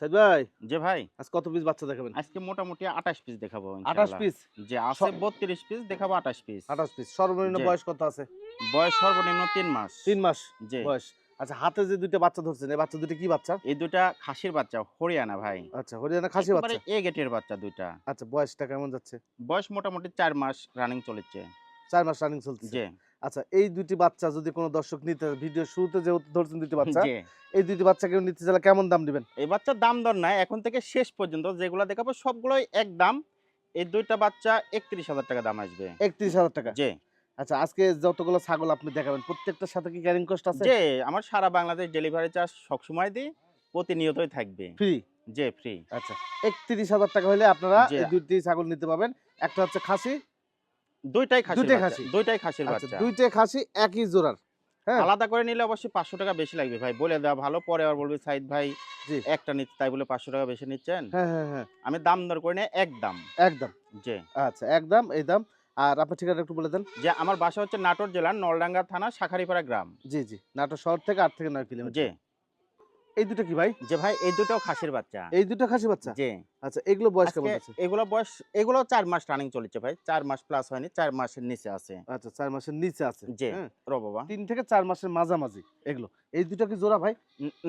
সাইদ ভাই যে ভাই। আজ কত পিস বাচ্চা দেখাবেন? আজকে মোটামুটি আটাশ পিস দেখাবো আঠাশ ইনশাআল্লাহ। পিস যে আছে বত্রিশ পিস দেখাবো আটাশ পিস আঠাশ পিস সর্বনিম্ন বয়স কত আছে? বয়স সর্বনিম্ন তিন মাস। তিন মাস যে বয়স। আচ্ছা হাতে যে দুইটা বাচ্চা ধরছেন এই বাচ্চা দুটো কি বাচ্চা? এই দুটা খাসির বাচ্চা হরিয়ানা ভাই। আচ্ছা হরিয়ানা খাসি বাচ্চা? এ গেটের বাচ্চা দুইটা। আচ্ছা বয়সটা কেমন যাচ্ছে? বয়স মোটামুটি চার মাস রানিং চলেছে। চার মাস রানিং চলছে। যে আচ্ছা এই দুটি বাচ্চা যদি কোনো দর্শক নিতে ভিডিও শুরুতে যেহেতু ধরছেন দুটি বাচ্চা এই দুটি বাচ্চা কেউ নিতে চাইলে কেমন দাম দিবেন? এই বাচ্চার দাম দর নাই এখন থেকে শেষ পর্যন্ত যেগুলো দেখাবো সবগুলোই এক দাম। এই দুইটা বাচ্চা একত্রিশ হাজার টাকা দাম আসবে। একত্রিশ হাজার টাকা? যে আচ্ছা আজকে যতগুলো ছাগল আপনি দেখাবেন প্রত্যেকটার সাথে কি ক্যারিং কস্ট আছে? যে আমার সারা বাংলাদেশ ডেলিভারি চার্জ সবসময় দিই প্রতিনিয়তই থাকবে। ফ্রি জি ফ্রি আচ্ছা একত্রিশ হাজার টাকা হলে আপনারা জি। এই দুইটি ছাগল নিতে পাবেন একটা হচ্ছে খাসি দুইটাই খাসির দুইটাই খাসি? দুইটাই খাসির আচ্ছা বাচ্চা। দুইটাই খাসি একই জোড়ার হ্যাঁ? আলাদা করে নিলে অবশ্যই পাঁচশো টাকা বেশি লাগবে। ভাই বলে দেওয়া ভালো পরে আবার বলবে সাইদ ভাই জি। একটা নিচ্ছে তাই বলে পাঁচশো টাকা বেশি নিচ্ছেন? হ্যাঁ হ্যাঁ হ্যাঁ। আমি দাম দর করে নিয়ে এক দাম। একদম। যে আচ্ছা একদম এই দাম। আর আপনার ঠিকানা একটু বলে দেন। যে আমার বাসা হচ্ছে নাটোর জেলার নলডাঙ্গা থানা শাখারিপাড়া গ্রাম। জি জি। নাটোর শহর থেকে আট থেকে নয় কিলোমিটার। যে এই দুটো কি ভাই? যে ভাই এই দুটো খাসির বাচ্চা। এই দুটো খাসি বাচ্চা? যে আচ্ছা এগুলো বয়স কেমন আছে? এগুলো বয়স এগুলো চার মাস রানিং চলেছে ভাই। চার মাস প্লাস হয়নি চার মাসের নিচে আছে। আচ্ছা চার মাসের নিচে আছে। যে হ্যাঁ? রো বাবা। তিন থেকে চার মাসের মাঝামাঝি এগুলো। এই দুটো কি জোড়া ভাই?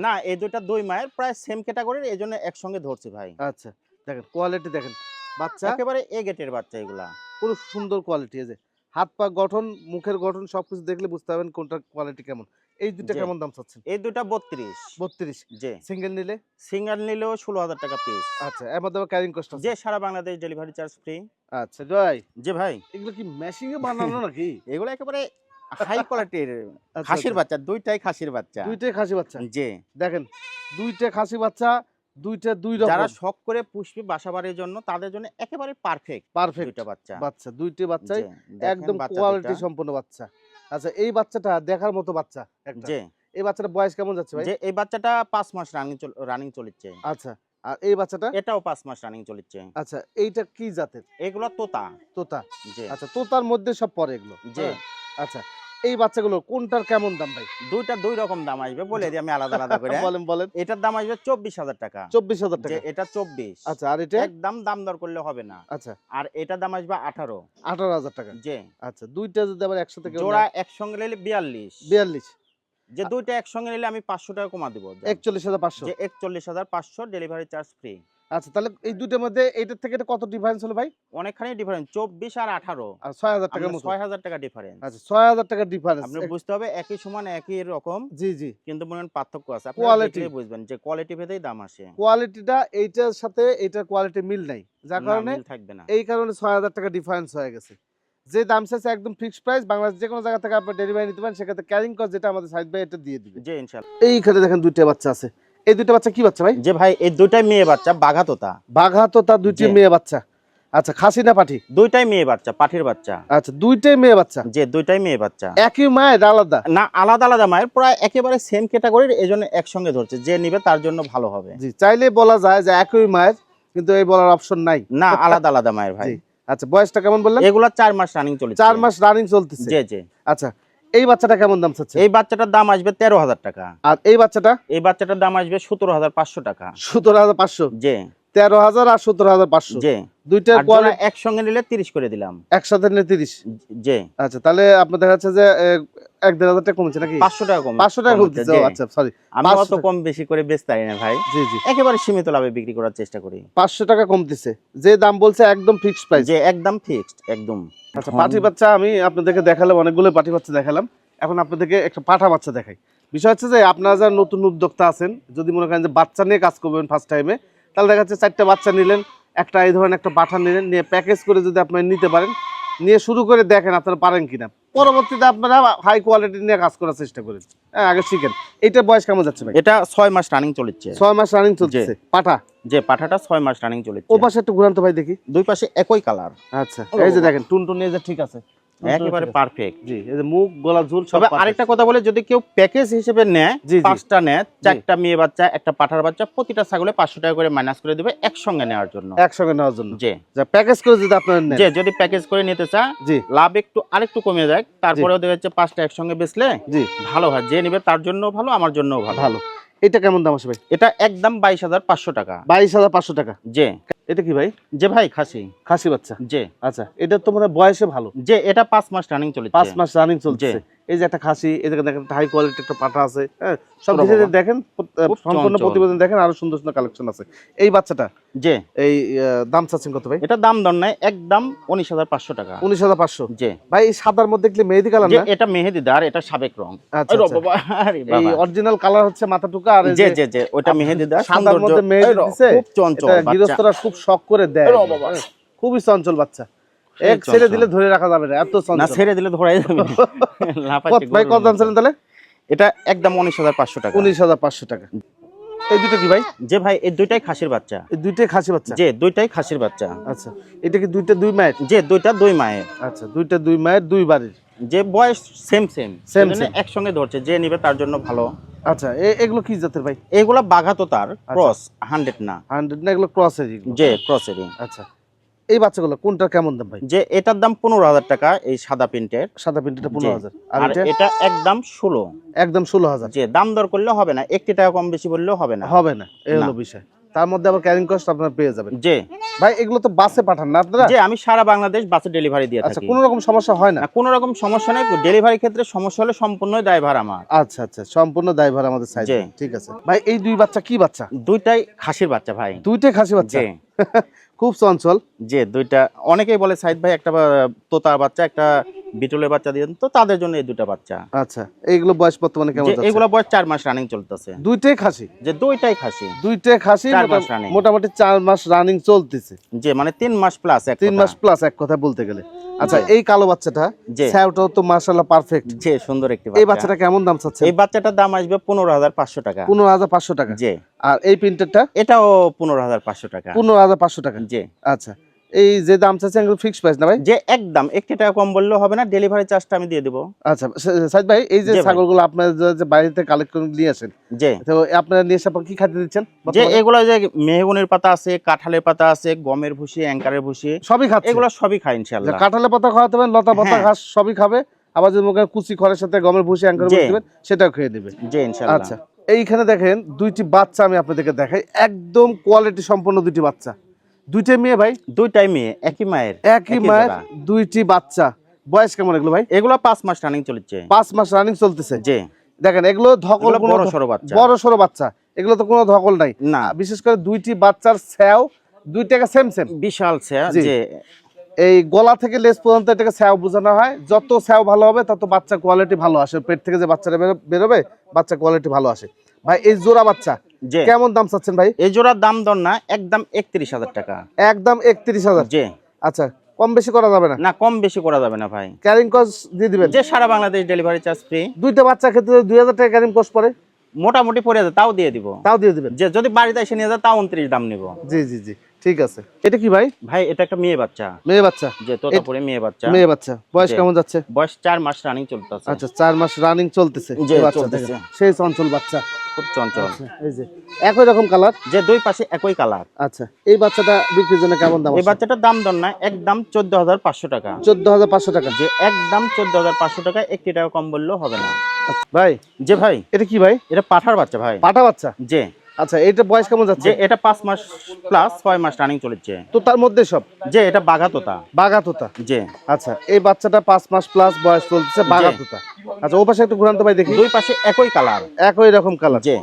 না এই দুইটা দুই মায়ের প্রায় সেম ক্যাটাগরির এই জন্য একসঙ্গে ধরছি ভাই। আচ্ছা দেখেন কোয়ালিটি দেখেন। বাচ্চা? একেবারে এ গেটের বাচ্চা এগুলা। পুরো সুন্দর কোয়ালিটি এই যে। হাত পা গঠন মুখের গঠন সবকিছু দেখলে বুঝতে পারবেন কোনটার কোয়ালিটি কেমন। এই দুটো কেমন দাম চাচ্ছেন? এই দুটা বত্রিশ। বত্রিশ। যে সিঙ্গেল নিলে? সিঙ্গার নিলেও ষোলো হাজার টাকা পিস আচ্ছা এর মধ্যে ক্যারিং কস্ট আছে যে সারা বাংলাদেশ ডেলিভারি চার্জ ফ্রি আচ্ছা ভাই। যে ভাই। এগুলো কি মেশিং এ বানানো নাকি? এগুলো একেবারে হাই কোয়ালিটির আচ্ছা, খাসির আচ্ছা। বাচ্চা দুইটাই খাসির বাচ্চা। দুইটাই খাসি বাচ্চা? যে দেখেন দুইটা খাসি বাচ্চা দুইটা দুই যারা রকম শখ করে পুষবে বাসা বাড়ির জন্য তাদের জন্য একেবারে পারফেক্ট পারফেক্ট দুইটা বাচ্চা। বাচ্চা দুইটি বাচ্চাই একদম কোয়ালিটি সম্পন্ন বাচ্চা। আচ্ছা এই বাচ্চাটা দেখার মতো বাচ্চা একটা। যে এই বাচ্চাটা বয়স কেমন যাচ্ছে ভাই? যে এই বাচ্চাটা পাঁচ মাস রানিং রানিং চলেছে আচ্ছা আর এই বাচ্চাটা? এটাও পাঁচ মাস রানিং চলেছে আচ্ছা এইটা কি জাতের? এগুলো তোতা। তোতা। জি। আচ্ছা তোতার মধ্যে সব পরে এগুলো। যে হ্যাঁ। আচ্ছা এই বাচ্চাগুলো কোনটার কেমন দাম ভাই? দুইটা দুই রকম দাম আসবে বলে দিই আমি আলাদা আলাদা করে। বলেন বলেন। এটার দাম আসবে চব্বিশ হাজার টাকা। চব্বিশ হাজার টাকা। এটা চব্বিশ। আচ্ছা আর এটা? একদম দাম দর করলে হবে না। আচ্ছা। আর এটার দাম আসবে আঠারো। আঠারো হাজার টাকা। যে। আচ্ছা দুইটা যদি আবার একসাথে কেউ জোড়া একসঙ্গে নিলে বিয়াল্লিশ। বিয়াল্লিশ। যে দুইটা একসঙ্গে নিলে আমি পাঁচশো টাকা কমা দিব একচল্লিশ হাজার পাঁচশো। একচল্লিশ হাজার পাঁচশো ডেলিভারি চার্জ ফ্রি আচ্ছা তাহলে এই দুইটার মধ্যে এইটার থেকে কত ডিফারেন্স হলো ভাই? অনেকখানি ডিফারেন্স চব্বিশ আর আঠারো। আর ছয় হাজার মতো। ছয় হাজার টাকা ডিফারেন্স আচ্ছা ছয় হাজার টাকার ডিফারেন্স আপনি বুঝতে হবে একই সমান একই রকম। জি জি। কিন্তু মনে হয় পার্থক্য আছে। কোয়ালিটি বুঝবেন যে কোয়ালিটি ভেদেই দাম আসে। কোয়ালিটিটা এইটার সাথে এইটার কোয়ালিটি মিল নাই। যার কারণে থাকবে না। এই কারণে ছয় হাজার টাকা ডিফারেন্স হয়ে গেছে। যে দাম চাইছে একদম ফিক্সড প্রাইস বাংলাদেশ যে কোনো জায়গা থেকে আপনি ডেলিভারি নিতে পারেন সেক্ষেত্রে ক্যারিং কস্ট যেটা আমাদের সাইড বাই এটা দিয়ে দিবে। যে ইনশাল্লাহ। এইখানে দেখেন দুইটা বাচ্চা আছে। এই দুইটা বাচ্চা কি বাচ্চা ভাই? যে ভাই এই দুইটাই মেয়ে বাচ্চা বাঘা তোতা বাঘা দুইটি মেয়ে বাচ্চা। আচ্ছা খাসি না পাঠি? দুইটাই মেয়ে বাচ্চা পাঠির বাচ্চা। আচ্ছা দুইটাই মেয়ে বাচ্চা? যে দুইটাই মেয়ে বাচ্চা। একই মায়ের আলাদা? না আলাদা আলাদা মায়ের প্রায় একেবারে সেম ক্যাটাগরির এই জন্য একসঙ্গে ধরছে। যে নিবে তার জন্য ভালো হবে। জি চাইলে বলা যায় যে একই মায়ের কিন্তু এই বলার অপশন নাই। না আলাদা আলাদা মায়ের ভাই। আচ্ছা বয়সটা কেমন বললেন? এগুলা চার মাস রানিং চলছে। চার মাস রানিং চলতেছে। যে যে আচ্ছা এই বাচ্চাটা কেমন দাম চাচ্ছে? এই বাচ্চাটার দাম আসবে তেরো হাজার টাকা। আর এই বাচ্চাটা? এই বাচ্চাটার দাম আসবে সতেরো হাজার পাঁচশো টাকা। সতেরো হাজার পাঁচশো? যে তেরো হাজার আর সতেরো হাজার পাঁচশো। যে দুইটার আর কোয়ালিটি একসঙ্গে নিলে তিরিশ করে দিলাম। একসাথে নিলে তিরিশ? জি। আচ্ছা তাহলে আপনার দেখা যাচ্ছে যে এক দেড় হাজার টাকা কমেছে নাকি? পাঁচশো টাকা কম পাঁচশো টাকা কমছে, আচ্ছা সরি আমি অত কম বেশি করে বেচতে পারি না ভাই। জি জি। একেবারে সীমিত লাভে বিক্রি করার চেষ্টা করি। পাঁচশো টাকা কমতেছে। যে দাম বলছে একদম ফিক্সড প্রাইস যে একদম ফিক্সড একদম। আচ্ছা পাঠি বাচ্চা আমি আপনাদেরকে দেখালাম অনেকগুলো পাঠি বাচ্চা দেখালাম। এখন আপনাদেরকে একটা পাঠা বাচ্চা দেখাই। বিষয় হচ্ছে যে আপনারা যারা নতুন উদ্যোক্তা আছেন যদি মনে করেন যে বাচ্চা নিয়ে কাজ করবেন ফার্স্ট টাইমে তাহলে দেখা যাচ্ছে চারটা বাচ্চা নিলেন একটা এই ধরনের একটা পাঠা নিলেন নিয়ে প্যাকেজ করে যদি আপনি নিতে পারেন নিয়ে শুরু করে দেখেন আপনারা পারেন কিনা। পরবর্তীতে আপনারা হাই কোয়ালিটি নিয়ে কাজ করার চেষ্টা করেন। হ্যাঁ আগে শিখেন। এটা বয়স কেমন যাচ্ছে ভাই? এটা ছয় মাস রানিং চলেছে। ছয় মাস রানিং চলছে। পাঠা যে পাঠাটা ছয় মাস রানিং চলেছে। ও পাশে একটু ঘুরান তো ভাই দেখি। দুই পাশে একই কালার আচ্ছা এই যে দেখেন। টুনটুন এই যে ঠিক আছে। একেবারে পারফেক্ট জি এই যে মুখ গলা ঝুল সব আরেকটা কথা বলে যদি কেউ প্যাকেজ হিসেবে নেয়। পাঁচটা নেয় চারটা মেয়ে বাচ্চা একটা পাঠার বাচ্চা প্রতিটা ছাগলে পাঁচশো টাকা করে মাইনাস করে দেবে একসঙ্গে নেওয়ার জন্য। একসঙ্গে নেওয়ার জন্য। যে প্যাকেজ করে যদি আপনারা যে যদি প্যাকেজ করে নিতে চায় জি। লাভ একটু আরেকটু কমে যায় তারপরেও দেখা যাচ্ছে পাঁচটা একসঙ্গে বেচলে জি। ভালো হয়। যে নিবে তার জন্য ভালো আমার জন্য ভালো। ভালো। এটা কেমন দাম আছে ভাই? এটা একদম বাইশ হাজার পাঁচশো টাকা। বাইশ হাজার পাঁচশো টাকা? যে এটা কি ভাই? যে ভাই খাসি। খাসি বাচ্চা? যে আচ্ছা এটা তো মানে বয়সে ভালো। যে এটা পাঁচ মাস রানিং চলে পাঁচ মাস রানিং চলছে। এই যে একটা খাসি এই দেখেন দেখেন হাই কোয়ালিটি একটা পাঠা আছে হ্যাঁ? সব বাবা। দেখেন সম্পূর্ণ প্রতিবেদন দেখেন আরও সুন্দর সুন্দর কালেকশন আছে। এই বাচ্চাটা যে এই দাম চাচ্ছেন কত ভাই? এটা দাম দর নাই একদম উনিশ হাজার পাঁচশো টাকা। উনিশ হাজার পাঁচশো। যে ভাই এই সাদার মধ্যে দেখলে মেহেদি কালার না? এটা মেহেদিদার এটা সাবেক রং। আচ্ছা, আচ্ছা। এই অরিজিনাল কালার হচ্ছে মাথা টুকা আর যে যে যে ওটা মেহেদিদার সাদার মধ্যে মেহেদি দিছে, খুব চঞ্চল এটা গৃহস্থরা খুব শখ করে দেয়। হ্যাঁ, খুবই চঞ্চল বাচ্চা। এক ছেড়ে দিলে ধরে রাখা যাবে না এত না ছেড়ে দিলে ধরাই যাবে। ভাই কত দাম ছিলেন তাহলে? এটা একদম উনিশ হাজার পাঁচশো টাকা। উনিশ হাজার পাঁচশো টাকা। এই দুটো কি ভাই? যে ভাই এই দুইটাই খাসির বাচ্চা। এই দুইটাই খাসি বাচ্চা? যে দুইটাই খাসির বাচ্চা। আচ্ছা এটা কি দুইটা দুই মায়ের? যে দুইটা দুই মায়ের। আচ্ছা দুইটা দুই মায়ের দুই বাড়ির? যে বয়স সেম সেম সেম. একসঙ্গে ধরছে যে নিবে তার জন্য ভালো। আচ্ছা এ- এগুলো কি জাতের ভাই? এগুলা বাঘা তো তার আচ্ছা। ক্রস হান্ড্রেড না। হান্ড্রেড না এগুলো ক্রস এর যে ক্রসেরই আচ্ছা। এই বাচ্চাগুলো কোনটা কেমন দাম ভাই? যে এটার দাম পনেরো হাজার টাকা এই সাদা প্রিন্টের। সাদা প্রিন্টটা পনেরো হাজার। আর এটা? একদম ষোলো। একদম ষোলো হাজার। যে দাম দর করলে হবে না একটি টাকা কম বেশি বললেও হবে না। হবে না এই হলো। বিষয়। তার মধ্যে আবার ক্যারিং কস্ট আপনারা পেয়ে যাবেন। যে ভাই এগুলো তো বাসে পাঠান না আপনারা? যে আমি সারা বাংলাদেশ বাসে ডেলিভারি দিয়ে আচ্ছা থাকি। কোনো রকম সমস্যা হয় না? কোনো রকম সমস্যা নাই। ডেলিভারি ক্ষেত্রে সমস্যা হলে সম্পূর্ণ ড্রাইভার আমার। আচ্ছা আচ্ছা সম্পূর্ণ দায়ভার আমাদের সাইড জি। ঠিক আছে। ভাই এই দুই বাচ্চা কি বাচ্চা? দুইটাই খাসির বাচ্চা ভাই। দুইটাই খাসি বাচ্চা? খুব চঞ্চল। যে দুইটা। অনেকেই বলে সাইদ ভাই একটা তোতার বাচ্চা একটা বিটলের বাচ্চা দিয়ে তো তাদের জন্য এই দুটা বাচ্চা। আচ্ছা এইগুলো বয়স বর্তমানে কেমন যাচ্ছে? এগুলো বয়স চার মাস রানিং চলতেছে। দুইটাই খাসি? যে দুইটাই খাসি। দুইটাই খাসি। মোটামুটি চার মাস রানিং চলতেছে। যে মানে তিন মাস প্লাস এক তিন কথা। মাস প্লাস এক কথা বলতে গেলে। আচ্ছা এই কালো বাচ্চাটা। স্যাওটাও তো মার্শাল্লাহ পারফেক্ট যে সুন্দর একটি এই বাচ্চাটা কেমন দাম চাচ্ছে এই বাচ্চাটার দাম আসবে পনেরো হাজার পাঁচশো টাকা। পনেরো হাজার পাঁচশো টাকা। যে। আর এই প্রিন্টারটা এটাও পনেরো হাজার পাঁচশো টাকা। পনেরো হাজার পাঁচশো টাকা। যে। আচ্ছা। এই যে দাম চাচ্ছে এগুলো ফিক্স প্রাইস না ভাই? যে একদম একটি টাকা কম বললেও হবে না ডেলিভারি চার্জটা আমি দিয়ে দেবো। আচ্ছা সাইদ ভাই এই যে ছাগলগুলো আপনার যে- বাড়িতে কালেক্ট করে নিয়ে আসেন যে তো আপনারা নিয়ে এসে কি খাদ্য দিচ্ছেন? যে এগুলো যে মেহগুনের পাতা আছে কাঁঠালের পাতা আছে গমের ভুসি অ্যাঙ্কারের ভুসি সবই খাচ্ছে? এগুলো সবই খাই যে ইনশাল্লাহ কাঁঠালের পাতা খাওয়াতে পারেন লতা পাতা হ্যাঁ। ঘাস সবই খাবে আবার যদি মুখে কুচি খড়ের সাথে গমের ভুসি অ্যাঙ্কার জি। দিবেন সেটাও খেয়ে নেবে। যে ইনশাল্লাহ আচ্ছা এইখানে দেখেন দুইটি বাচ্চা আমি আপনাদেরকে দেখাই একদম কোয়ালিটি সম্পন্ন দুইটি বাচ্চা। দুইটাই মেয়ে ভাই? দুইটাই মেয়ে একই মায়ের একই মায়ের দুইটি বাচ্চা। বয়স কেমন এগুলো ভাই? এগুলো পাঁচ মাস রানিং চলছে। পাঁচ মাস রানিং চলতেছে? যে দেখেন এগুলো ধকল বড় সরো বাচ্চা। বড় সড়ো বাচ্চা। এগুলো তো কোনো ধকল নাই। না। বিশেষ করে দুইটি বাচ্চার স্যাও দুইটাকে সেম সেম বিশাল সে জি। যে এই গলা থেকে লেস পর্যন্ত এটাকে স্যাও বোঝানো হয়। যত স্যাও ভালো হবে তত বাচ্চা কোয়ালিটি ভালো আসে। পেট থেকে যে বাচ্চাটা বেরো- বেরোবে বাচ্চা কোয়ালিটি ভালো আসে। ভাই এই জোড়া বাচ্চা কেমন দাম চাচ্ছেন ভাই? এই জোড়ার দাম দর না একদম একত্রিশ হাজার টাকা। একদম একত্রিশ হাজার? জি। আচ্ছা কম বেশি করা যাবে না? না কম বেশি করা যাবে না ভাই। ক্যারিং কস্ট দিয়ে দিবেন? যে সারা বাংলাদেশ ডেলিভারি চার্জ ফ্রি। দুইটা বাচ্চা ক্ষেত্রে দুই হাজার টাকা ক্যারিং কস্ট পরে মোটামুটি পরে যাবে তাও দিয়ে দিব। তাও দিয়ে দিবেন? যে যদি বাড়িতে এসে নিয়ে যায় তাও উনত্রিশ দাম নিব। জি জি জি। ঠিক আছে। এটা কি ভাই? ভাই এটা একটা মেয়ে বাচ্চা। মেয়ে বাচ্চা? যে তোতাপুরে মেয়ে বাচ্চা। মেয়ে বাচ্চা। বয়স কেমন যাচ্ছে? বয়স চার মাস রানিং চলতেছে। আচ্ছা চার মাস রানিং চলতেছে। বাচ্চা চলতেছে। সেই চঞ্চল বাচ্চা। খুব চঞ্চল। এই যে। একই রকম কালার যে দুই পাশে একই কালার আচ্ছা এই বাচ্চাটা বিক্রির জন্য কেমন দাম এই বাচ্চাটার দাম দর না একদম চোদ্দ হাজার পাঁচশো টাকা। চোদ্দ হাজার পাঁচশো টাকা। যে একদম চোদ্দ হাজার পাঁচশো টাকা একটি টাকা কম বললেও হবে না। আচ্ছা, ভাই যে ভাই এটা কি ভাই? এটা পাঠার বাচ্চা ভাই। পাঠা বাচ্চা? যে। আচ্ছা এটা বয়স কেমন যাচ্ছে? এটা পাঁচ মাস প্লাস ছয় মাস রানিং চলেছে। তো তার মধ্যে সব? যে এটা বাঘাতোতা। বাঘাতোতা? বাঘা তোতা যে। আচ্ছা এই বাচ্চাটা পাঁচ মাস প্লাস বয়স চলছে বাঘাতোতা। আচ্ছা ও পাশে একটু ঘুরান্ত ভাই দেখি। দুই পাশে একই কালার একই রকম কালার যে।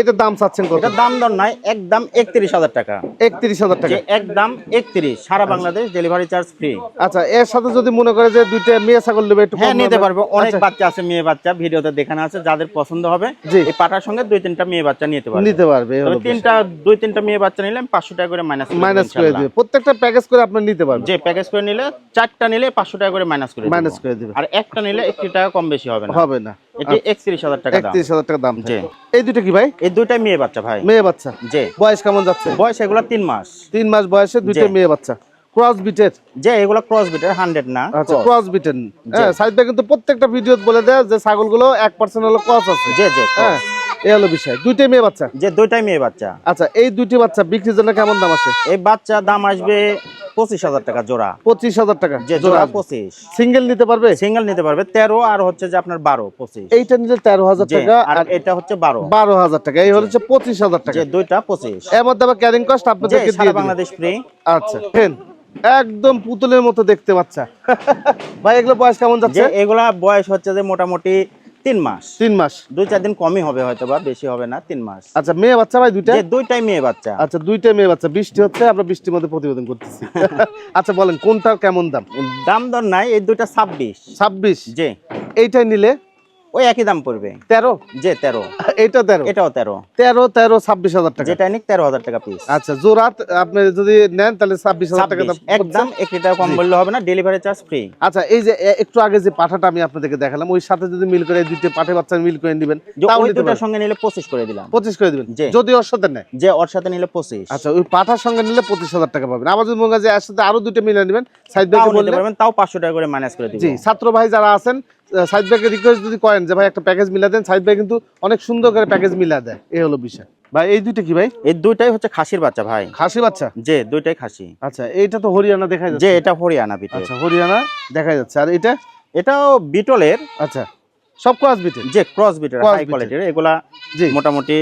এটার দাম চাচ্ছেন কত? দাম দর নাই একদম একত্রিশ হাজার টাকা। একত্রিশ হাজার টাকা। যে একদম একত্রিশ সারা বাংলাদেশ ডেলিভারি চার্জ ফ্রি আচ্ছা এর সাথে যদি মনে করে যে দুইটা মেয়ে ছাগল নেবে একটু হ্যাঁ নিতে পারবে। অনেক আচ্ছা, বাচ্চা আছে মেয়ে বাচ্চা ভিডিওতে দেখানো আছে যাদের পছন্দ হবে। এই পাটার সঙ্গে দুই তিনটা মেয়ে বাচ্চা নিতে পারবে। নিতে পারবে তিনটা দুই তিনটা মেয়ে বাচ্চা নিলে পাঁচশো টাকা করে মাইনাস মাইনাস করে দিবে। প্রত্যেকটা প্যাকেজ করে আপনি নিতে পারবেন। যে প্যাকেজ করে নিলে চারটা নিলে পাঁচশো টাকা করে মাইনাস করে মাইনাস মাইনাস করে দিবে। আর একটা নিলে একটি টাকা কম বেশি হবে না। হবে না। এটি টাকা দাম। টাকা দাম এই দুটো কি ভাই? এই দুইটা মেয়ে বাচ্চা ভাই। মেয়ে বাচ্চা? যে বয়স কেমন যাচ্ছে? বয়স এগুলো তিন মাস। তিন মাস বয়সে দুইটা মেয়ে বাচ্চা। ক্রস বিটের যে এগুলো ক্রস বিটের হান্ড্রেড না আচ্ছা ক্রস বিটের হ্যাঁ সাইডটা কিন্তু প্রত্যেকটা ভিডিও বলে দেয় যে ছাগলগুলো এক পার্সেন্ট হলো ক্রস আছে। হ্যাঁ এই হলো বিষয়। দুইটাই মেয়ে বাচ্চা? যে দুইটাই মেয়ে বাচ্চা। আচ্ছা এই দুইটি বাচ্চা বিক্রির জন্য কেমন দাম আছে? এই বাচ্চা দাম আসবে পঁচিশ হাজার টাকা জোড়া। পঁচিশ হাজার টাকা যে জোড়া জোড়া পঁচিশ। সিঙ্গেল নিতে পারবে? সিঙ্গেল নিতে পারবে। তেরো আর হচ্ছে যে আপনার বারো পঁচিশ। এইটা নিলে তেরো হাজার টাকা আর আর এটা হচ্ছে বারো। বারো হাজার টাকা। এই হচ্ছে পঁচিশ হাজার টাকা। দুইটা পঁচিশ। এর মধ্যে আবার ক্যারিং কস্ট আপনাদেরকে দিয়ে বাংলাদেশ ফ্রি আচ্ছা একদম পুতুলের মতো দেখতে বাচ্চা। ভাই এগুলো বয়স কেমন যাচ্ছে? এগুলা বয়স হচ্ছে যে মোটামুটি তিন মাস। তিন মাস। দুই চার দিন কমই হবে হয়তো বা বেশি হবে না তিন মাস। আচ্ছা মেয়ে বাচ্চা ভাই দুইটা? দুইটাই মেয়ে বাচ্চা। আচ্ছা দুইটাই মেয়ে বাচ্চা। বৃষ্টি হচ্ছে আমরা বৃষ্টির মধ্যে প্রতিবেদন করতেছি। আচ্ছা বলেন কোনটার কেমন দাম? দাম দর নাই এই দুইটা ছাব্বিশ। ছাব্বিশ? যে এইটাই নিলে ওই একই দাম পড়বে। তেরো? যে তেরো। এইটা তেরো? এটাও তেরো। তেরো তেরো ছাব্বিশ হাজার টাকা। যেটা নিক তেরো হাজার টাকা পিস আচ্ছা জোরাত আপনি যদি নেন তাহলে ছাব্বিশ হাজার টাকা একদম। একটি টাকা কম বললে হবে না ডেলিভারি চার্জ ফ্রি আচ্ছা এই যে একটু আগে যে পাঠাটা আমি আপনাদেরকে দেখালাম ওই সাথে যদি মিল করে দুইটা পাঠে বাচ্চা মিল করে নেবেন ওই দুটার সঙ্গে নিলে পঁচিশ করে দিলাম। পঁচিশ করে দিবেন। যদি ওর সাথে নেয়? যে ওর সাথে নিলে পঁচিশ। আচ্ছা ওই পাঠার সঙ্গে নিলে পঁচিশ হাজার টাকা পাবেন। আবার যদি মনে হয় যে এর সাথে আরও দুইটা মিলে নেবেন সাইড তাও ব্যাগে নিতে পারবেন তাও পাঁচশো টাকা করে মাইনাস করে দিব। জি ছাত্র ভাই যারা আছেন সাইড ব্যাগে রিকোয়েস্ট যদি করেন যে ভাই একটা প্যাকেজ মিলা দেন সাইড ব্যাগ কিন্তু অনেক সুন্দর করে প্যাকেজ মিলা দেয়। এই হলো বিষয়। ভাই এই দুইটা কি ভাই? এই দুইটাই হচ্ছে খাসির বাচ্চা ভাই। খাসি বাচ্চা? যে দুইটাই খাসি। আচ্ছা এইটা তো হরিয়ানা দেখা যে যাচ্ছে এটা হরিয়ানা বিটে আচ্ছা হরিয়ানা দেখা যাচ্ছে। আর এটা? এটাও বিটলের। আচ্ছা সব ক্রস বিটে যে ক্রস Cross হাই কোয়ালিটির এগুলা জি। মোটামুটি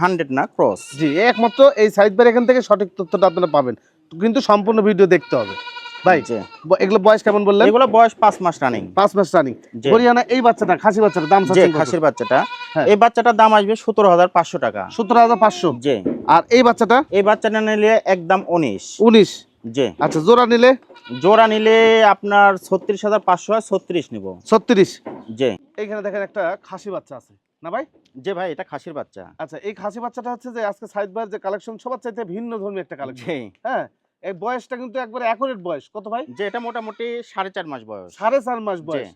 হান্ড্রেড না ক্রস জি একমাত্র এই সাইড ব্যাগ এখান থেকে সঠিক তথ্যটা আপনারা পাবেন। কিন্তু সম্পূর্ণ ভিডিও দেখতে হবে। ভাই এগুলো বয়স কেমন বললেন? এগুলো বয়স পাঁচ মাস রানিং পাঁচ মাস রানিং হরিয়ানা এই বাচ্চাটা খাসি বাচ্চাটা দাম যে চাচ্ছেন কত? খাসির বাচ্চাটা। এই বাচ্চাটার দাম আসবে সতেরো হাজার পাঁচশো টাকা। সতেরো হাজার পাঁচশো? যে আর এই বাচ্চাটা? এই বাচ্চাটা নিলে একদম উনিশ। উনিশ? যে আচ্ছা জোড়া নিলে? জোড়া নিলে আপনার ছত্রিশ হাজার পাঁচশো ছত্রিশ নিব। ছত্রিশ? যে এইখানে দেখেন একটা খাসি বাচ্চা আছে। না ভাই? যে ভাই এটা খাসির বাচ্চা। আচ্ছা এই খাসি বাচ্চাটা হচ্ছে যে আজকে সাইড বার যে কালেকশন সবার চাইতে ভিন্ন ধর্মী একটা কালেকশন হ্যাঁ? এই বয়সটা কিন্তু একবারে অ্যাকুরেট বয়স। কত ভাই? যে এটা মোটামুটি সাড়ে চার মাস বয়স। সাড়ে চার মাস বয়স।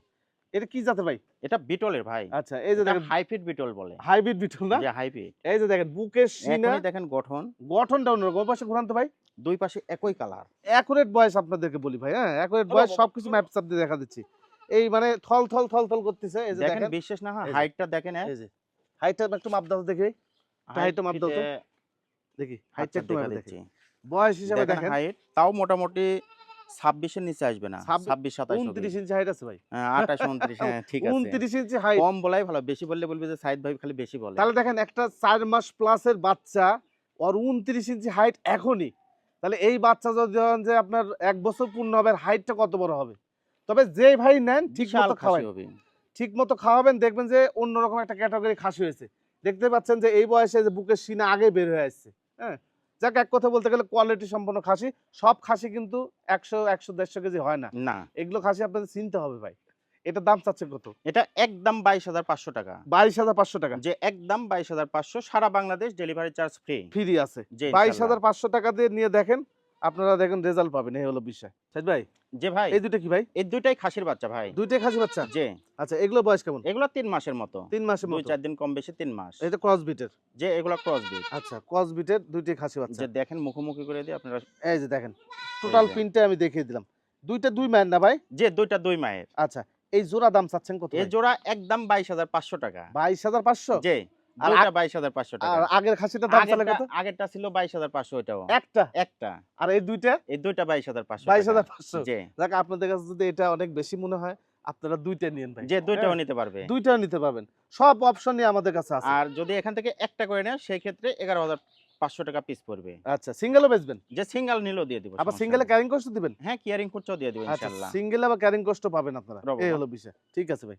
এটা কি জাতে ভাই? এটা বিটলের ভাই। আচ্ছা এই যে দেখেন হাইফিট বিটল বলে। হাইব্রিড বিটল না? যে এই যে দেখেন বুকের সিনা দেখেন গঠন। গঠনটা অন্যরকম। পাশে ঘুরান তো ভাই। দুই পাশে একই কালার। অ্যাকুরেট বয়স আপনাদেরকে বলি ভাই হ্যাঁ? অ্যাকুরেট বয়স সবকিছু ম্যাপ চাপ দিয়ে দেখা দিচ্ছি। এই মানে থল থল থল থল করতেছে। এই যে দেখেন দেখেন। বিশেষ না। হাইটটা দেখেন হ্যাঁ? এই যে। হাইটটা একটু মাপ দাও দেখি। একটু height টা মাপ দাও তো। দেখি হাইটটা একটু মাপ দেখি। বয়স হিসাবে দেখেন হাইট তাও মোটামুটি ছাব্বিশের নিচে আসবে না ছাব্বিশ- সাতাশ উনত্রিশ ইঞ্চি হাইট আছে ভাই। আঠাশ উনত্রিশ হ্যাঁ ঠিক আছে। উনত্রিশ ইঞ্চি হাইট কম বলাই ভালো বেশি বললে বলবে যে সাইদ ভাই খালি বেশি বলে। তাহলে দেখেন একটা চার মাস প্লাসের বাচ্চা ওর উনত্রিশ ইঞ্চি হাইট এখনই। তাহলে এই বাচ্চা যদি ধরেন যে আপনার এক বছর পূর্ণ হবে হাইটটা কত বড় হবে? তবে যে ভাই নেন ঠিক মতো খাওয়াই। ঠিক মতো খাওয়াবেন দেখবেন যে অন্যরকম একটা ক্যাটাগরি খাসি হয়েছে। দেখতে পাচ্ছেন যে এই বয়সে যে বুকের সিনা আগে বের হয়ে আসছে হ্যাঁ? যাক এক কথা বলতে গেলে কোয়ালিটি সম্পন্ন খাসি। সব খাসি কিন্তু একশো একশো দেড়শো কেজি হয় না। না। এগুলো খাসি আপনাদের চিনতে হবে ভাই। এটা দাম চাচ্ছে কত? এটা একদম বাইশ হাজার পাঁচশো টাকা। বাইশ হাজার পাঁচশো টাকা? যে একদম বাইশ হাজার পাঁচশো সারা Bangladesh delivery charge free free আছে। যে বাইশ হাজার পাঁচশো টাকা দিয়ে নিয়ে দেখেন আপনারা দেখেন রেজাল্ট পাবেন এই হলো বিষয়। সাইদ ভাই যে ভাই। এই দুটো কি ভাই? এই দুইটাই খাসির বাচ্চা ভাই। দুইটাই খাসি বাচ্চা? যে আচ্ছা এগুলো বয়স কেমন? এগুলো তিন মাসের মতো। তিন মাসের দুই মতো? চার দিন কম বেশি তিন মাস। এটা ক্রস বিটের যে এগুলো ক্রস বিট আচ্ছা ক্রস বিটের দুইটাই খাসি বাচ্চা। যে দেখেন মুখোমুখি করে দিয়ে আপনারা এই যে দেখেন টোটাল যে। প্রিন্টে আমি দেখিয়ে দিলাম। দুইটা দুই ম্যান না ভাই? যে দুইটা দুই মায়ের। আচ্ছা এই জোড়া দাম চাচ্ছেন কত এই জোড়া একদম বাইশ হাজার পাঁচশো টাকা। বাইশ হাজার পাঁচশো? আর দুইটা বাইশ হাজার আর আগের খাসিটা দাম চালে কত? আগেরটা ছিল বাইশ হাজার একটা? একটা। আর এই দুইটা? এই দুইটা বাইশ হাজার পাঁচশো বাইশ টাকা। হাজার পাঁচশো? যে দেখ আপনাদের কাছে যদি এটা অনেক বেশি মনে হয় আপনারা দুইটা নিন ভাই। যে দুইটাও হ্যাঁ, নিতে পারবে। দুইটাও নিতে পারবেন। সব অপশনই আমাদের কাছে আছে। আর যদি এখান থেকে একটা করে নেয় সেই ক্ষেত্রে এগারো হাজার পাঁচশো টাকা পিস পড়বে। আচ্ছা সিঙ্গেলও বেচবেন? যে সিঙ্গেল নিলেও দিয়ে দিব আবার সিঙ্গেলে ক্যারিং কস্ট দিবেন? হ্যাঁ কিয়ারিং খরচাও দিয়ে দিবেন আচ্ছা ইনশাআল্লাহ সিঙ্গেল আবার ক্যারিং কস্টও পাবেন আপনারা। এই হলো বিষয়। ঠিক আছে ভাই।